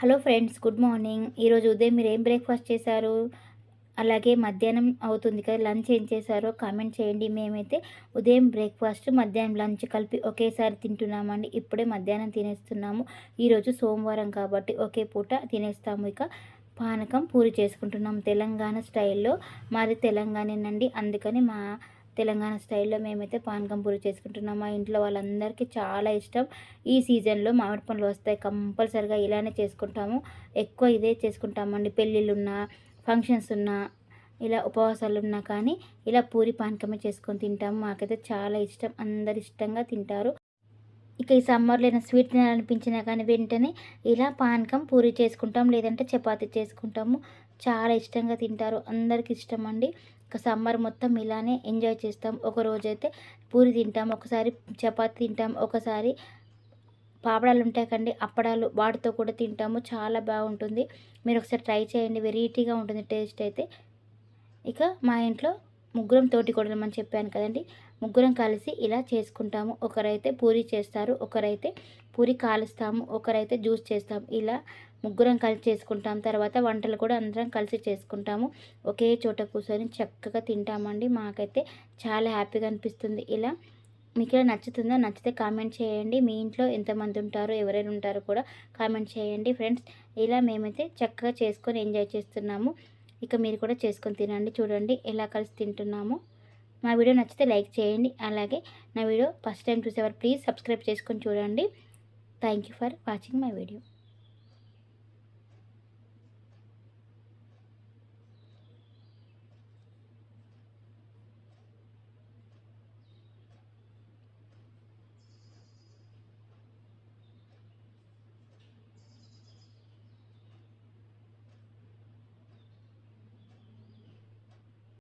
Hello friends good morning. ఈరోజు ఉదయం మీరు ఏం బ్రేక్ఫాస్ట్ చేశారు? అలాగే మధ్యాహ్నం అవుతుంది కదా లంచ్ ఏం చేశారో కామెంట్ చేయండి. మేమైతే ఉదయం బ్రేక్ఫాస్ట్ మధ్యాహ్నం లంచ్ కలిపి ఒకేసారి తింటున్నామండి. ఇప్పుడే మధ్యాహ్నం తినేస్తున్నాము. ఈరోజు సోమవారం కాబట్టి ఒకే పూట తినేస్తాము. ఇక పానకం పూరి చేసుకుంటున్నాం తెలంగాణ స్టైల్లో. మాది తెలంగాణేనండి. అందుకని మా తెలంగాణ స్టైల్లో మేమైతే పానకం పూరి చేసుకుంటున్నాం. మా ఇంట్లో వాళ్ళందరికీ చాలా ఇష్టం. ఈ సీజన్లో మామిడి పండ్లు వస్తాయి కంపల్సరిగా ఇలానే చేసుకుంటాము. ఎక్కువ ఇదే చేసుకుంటామండి. పెళ్ళిళ్ళు ఉన్నా ఫంక్షన్స్ ఉన్నా ఇలా ఉపవాసాలు ఉన్నా కానీ ఇలా పూరి పానకమే చేసుకొని తింటాము మాకైతే చాలా ఇష్టం. అందరు ఇష్టంగా తింటారు. ఇక ఈ సమ్మర్లో ఏదైనా స్వీట్ తినాలనిపించినా కానీ వెంటనే ఇలా పానకం పూరి చేసుకుంటాం. లేదంటే చపాతీ చేసుకుంటాము. చాలా ఇష్టంగా తింటారు. అందరికి ఇష్టం అండి. సమ్మర్ మొత్తం ఇలానే ఎంజాయ్ చేస్తాం. ఒక రోజైతే పూరి తింటాం ఒకసారి చపాతి తింటాం ఒకసారి పాపడాలు ఉంటాయి కండి అప్పడాలు వాటితో కూడా తింటాము. చాలా బాగుంటుంది. మీరు ఒకసారి ట్రై చేయండి. వెరైటీగా ఉంటుంది టేస్ట్ అయితే. ఇక మా ఇంట్లో ముగ్గురం తోటి కొడదామని చెప్పాను కదండి. ముగ్గురం కలిసి ఇలా చేసుకుంటాము. ఒకరైతే పూరి చేస్తారు ఒకరైతే పూరి కాలుస్తాము ఒకరైతే జ్యూస్ చేస్తాము. ఇలా ముగ్గురం కలిసి చేసుకుంటాం. తర్వాత వంటలు కూడా అందరం కలిసి చేసుకుంటాము. ఒకే చోట కూర్చొని చక్కగా తింటామండి. మాకైతే చాలా హ్యాపీగా అనిపిస్తుంది. ఇలా మీకు ఇలా నచ్చుతుందో? నచ్చితే కామెంట్ చేయండి. మీ ఇంట్లో ఎంతమంది ఉంటారో ఎవరైనా ఉంటారో కూడా కామెంట్ చేయండి ఫ్రెండ్స్. ఇలా మేమైతే చక్కగా చేసుకొని ఎంజాయ్ చేస్తున్నాము. ఇక మీరు కూడా చేసుకొని తినండి. చూడండి ఎలా కలిసి తింటున్నాము. మా వీడియో నచ్చితే లైక్ చేయండి. అలాగే నా వీడియో ఫస్ట్ టైం చూసేవారు ప్లీజ్ సబ్స్క్రైబ్ చేసుకొని చూడండి. Thank you for watching my video.